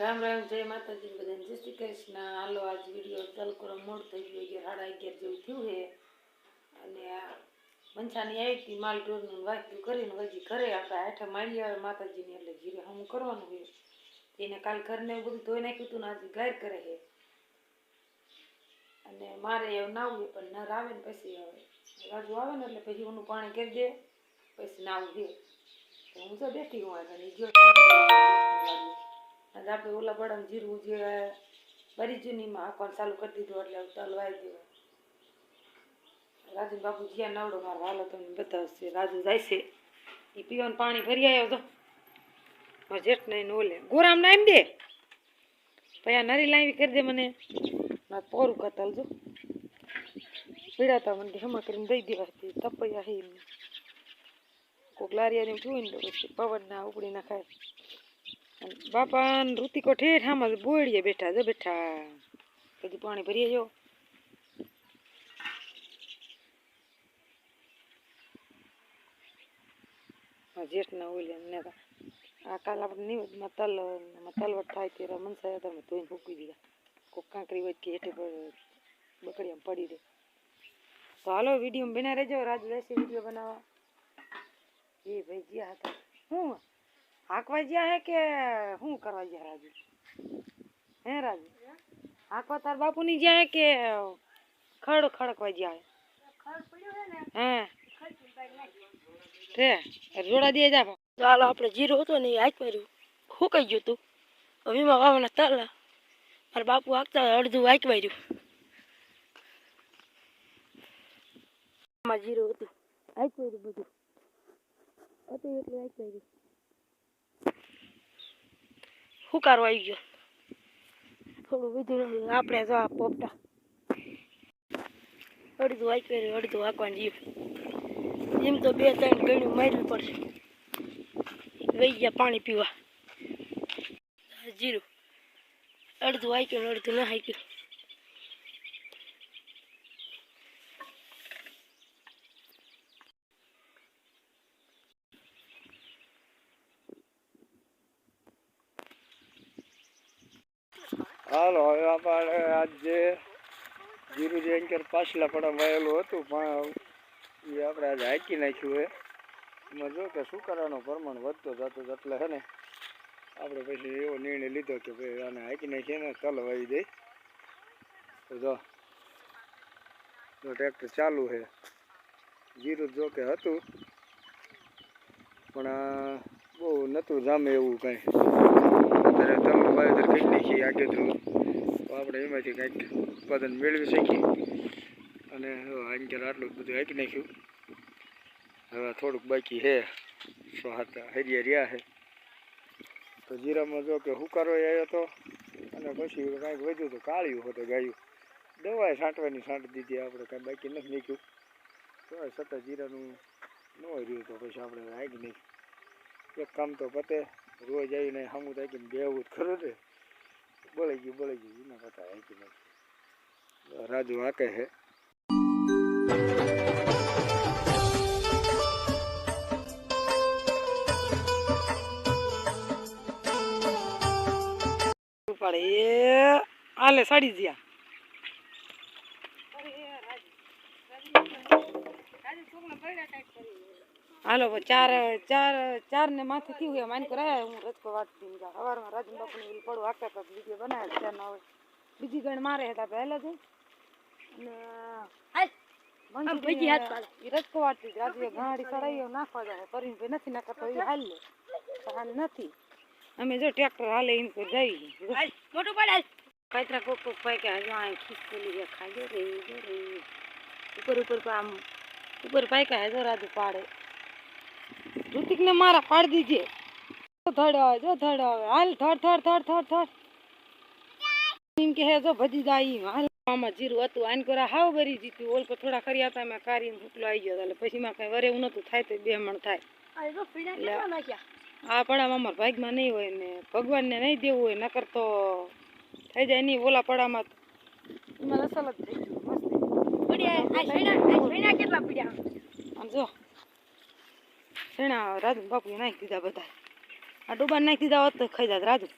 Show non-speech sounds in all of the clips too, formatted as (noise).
રામ રામ, જય માતાજી બધાને. જય શ્રી કૃષ્ણ. હાલો, આજ વીડિયો ચાલુ મોડ થઈ ગયો અગિયાર સાડા અગિયાર જેવું થયું છે. અને મંછાની આવી હતી માલ ઢોરનું વાંચ્યું કરીને હજી ઘરે આપણે હેઠે માંડી આવે માતાજીની, એટલે ઘીરે હમું કરવાનું હોય એને કાલ ઘરને એવું બધું ધોઈ નાખ્યું હતું ને આજે ગાયર કરે છે. અને મારે એવું નાવું પણ નર આવે ને પછી આવે રાજુ આવે ને એટલે પછી ઓનું પાણી કરી દે, પછી નાવું તો હું તો બેઠી હું આગળ. જો આજે આપણે ઓલા બળમ જીરવું જે બરી જૂનીમાં આખવાનું ચાલુ કરી દીધું એટલે તલવાઈ દેવાય રાજુ બાપુ જ્યાં નવડો મારો હાલો તમને બતાવશે. રાજુ જાય છે. એ પીવાનું પાણી ભરી આવ્યો તો. મારા જેઠ નહીં ઓલે, ગોરામ ના એમ દે આ નરી લાવી કરી દે મને. મારે પોરું કતલ જો પીડાતા મને હમા કરીને દઈ દેવા તે તપૈયા હે એમને. કોક લારિયાને જોઈને તો પછી પવન ના ઉપડી ના ખાય. અને બાપા ઋતિકો ઠેઠ આમાં બોડીએ બેઠા જો બેઠા. કદી પાણી ભરીએ જો. જેઠના ઓલે આ કાલ આપણે નિવેદમાં તલ તલવટ થાય ત્યારે મનસાયા તમે ધોઈને ફૂકી દીધા. કોક કાંકરી હોય કે હેઠે બકડી આમ પડી રહે. હાલો વીડિયો બના રહેજો. રાજુ રહેશે વીડિયો બનાવવા. એ ભાઈ ગયા હતા. હું? હાંકવા જ્યાં હે કે શું કરવા જ્યાં રાજુ? હે રાજુ? હાંકવા તાર બાપુની જ્યાં હે કે ખડ ખડકવા જ્યાં હે? હે? જોડા દે હાલો આપણે જીરો હતો ને એ હાથ ગયું હતું હવે એમાં વાવવાના તાલા. બાપુ હાંકતા અડધું હાથ માર્યું. જીરો હતું. હાથ માર્યું બધું. હતું એટલે હાથ માર્યું. હુકારો આવી ગયો? થોડું વીધું આપણે જો આ પોપટા. અડધું હાથ રહ્યું અડધું વાંકવાનું જીવ. એમ તો બે ત્રણ ગણ્યું મારવું પડશે. વહી ગયા પાણી પીવા. જીરું. અડધું હાક્યું અડધું ના હાક્યું હાલો, હવે આપણે આજે જીરું જે પાછલા પણ વાયેલું હતું, પણ એ આપણે આજે હાકી નાખ્યું હે. એમાં જો કે સુકારાનું પ્રમાણ વધતો જતો એટલે હે ને, આપણે પછી એવો નિર્ણય લીધો કે ભાઈ આને હાકી નાખીએ ને ચાલો વાવી દઈ તો જો ટ્રેક્ટર ચાલુ છે જીરું જો કે હતું, પણ બહુ નહોતું જામે એવું કાંઈ. અત્યારે તલનું વાવેતર કરી નાખીએ આગેતરું તો આપણે એમાંથી કંઈક ઉત્પાદન મેળવી શકીએ. અને જો અંકર આટલું બધું હાંકી નાખ્યું. હવે થોડુંક બાકી છે. સો હાથ હરિયા રહ્યા છે. તો જીરામાં જો કે હુકારો આવ્યો હતો અને પછી કાંઈક વધ્યું તો કાળ્યું હતું ગાયું. દવાએ છાંટવાની છાંટ દીધી, આપણે કાંઈ બાકી નથી નીકળ્યું તો છતાં જીરાનું ન રહ્યું તો પછી આપણે હાંકી નાખ્યું. એક કામ તો પતે રોજ આવીને સામું તાકીને બેવું જ ખરું ને બોલાઈ ગયું બોલાઈ ગયું. એના કરતા હાંકી નાખ્યું રાજુ આકે છે. પડે એ આલે સાડી જ્યા. હાલો પછી ચાર ચાર ચાર ને માથે થયું હોય માન કરે હું રજકો વાટતી જા સવારમાં રાજન બાપુને પેલું પડું આખા પાક વીડિયો બનાવે ચાર ના હોય બીજી ગણ મારે હતા પહેલા તો અને આમ ભેગી હાથ પાડે. ઈ રજકો વાટતી હતી. રાજુએ ઘાડી ચડાવી નાખવા જાય. કરીને ભાઈ નથી નાખતો એ હાલ. લે પણ હાલ નથી. અમે જો ટ્રેક્ટર હાલે એમ કરી જાવી મોટું પડે. કાતરા કોક કોક પાઈ કે હજુ આ ખીસકોલી રે ખાજો રે જો રે. ઉપર ઉપર પા આમ ઉપર પાઈ કે હજો રાજુ પાડે. ઋતિક ને મારા પાડી દીજે. જો ધડ આવે જો ધડ આવે. હાલ ધડ ધડ ધડ ધડ ધડ. એમ કે હે જો ભજી જાય હાલ આમાં જીરું હતું આન કોરા હાવ ભરી જીતું. ઓલ કો થોડા કરી હતા મેં કારી ભૂકલો આવી ગયો. એટલે પછી માં કઈ વરે નતું થાય તો બે મણ થાય. આ પીડા પડામાં અમારા ભાગમાં નહીં હોય ને ભગવાનને નહીં દેવું હોય નકર તો થઈ જાય નહીં ઓલા પડામાં માં એમાં અસલ જ થઈ ગયું મસ્ત. કેટલા પીડ્યા? આમ જો. શેણા રાજુ બાપુ નાખી દીધા બધા. આ ડૂબા નાખી દીધા હોત તો ખાઈ જાત રાજુ.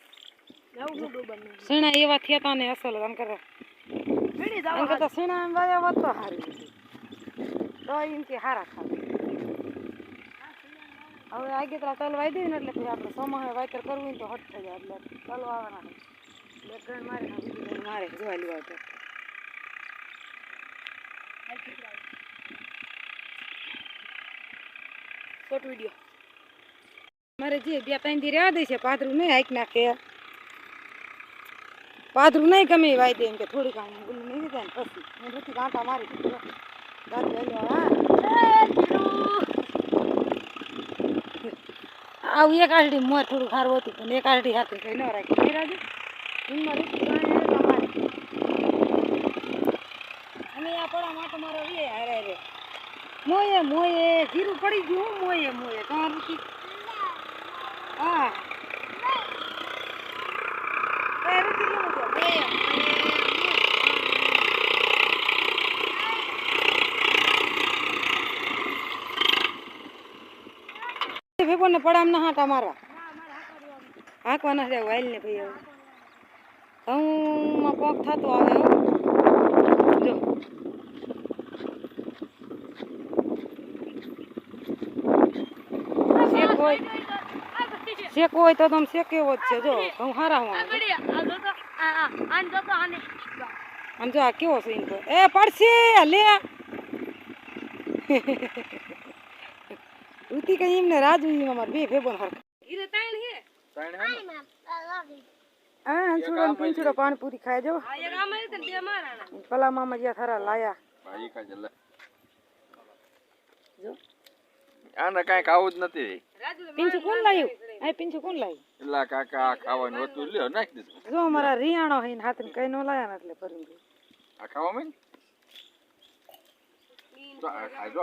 શેણા એવા થયા તા ને અસલ આમ કરે. મેળી આમ કરતા સીણા એમ વાયા હોત તો હતું. તો એમથી હારા ખાવે. હવે આગેતરા તલ વાઈ દઈએ ને એટલે પછી આપણે સોમાહે વાયતર કરવું હોય તો હટ થઈ જાય એટલે તલ વાવવાના એટલે બે ત્રણ મારે મારે જોવા લેવા તો દો મારે જે બે ત્રણ દી રહેવા દે છે પાથરું નહીં હાઈક નાખે. પાથરું નહીં ગમે વાઈ દે એમ કે થોડીક આમ ઓલું નહીં થાય ને પછી. હું નથી કાંટા મારી આવું એક આરડી મોર થોડું ખારું હતું, પણ એક આરડી હાથે કઈ ન રાખી. રાજુ હિંમત હતી કાંઈ નહીં તમારે અમે આ પડા માટો મારો રે હારે રે મોયે મોયે જીરું પડી ગયું હું મોયે મોયે કી હા. એ રૂકી ગયું તો મોયે મોયે ભેગો ને પડામ ના હાટા મારવા હાંકવાના છે વાઈલ ને ભાઈ હવે. ઘઉંમાં પોક થતો આવે જો શેક હોય. શેક હોય તો તમે શેકેવો જ છે જો. હું હારા હું આમ જો આ કેવો સીન તો એ પડશે લે. (laughs) ઉતી કઈ એમને રાજુ ઈ અમાર બે ભેગો હરખ. હા. હંસુડો ને? પીંછુડો પાણીપુરી ખાય જો પલા મામા જ્યાં થરા લાયા. જો આને કાંઈ ખાવું જ નથી. પીંછું કોણ લાયું? આ પીંછું કોણ લાયું? એટલા કાકા આ ખાવાનું હતું લ્યો નાખી દીધું જો અમારા રિયાણો હઈ ને હાથ કઈ નો લાયા ને એટલે ફરી આ ખાવા માં જો આ ખાઈ જો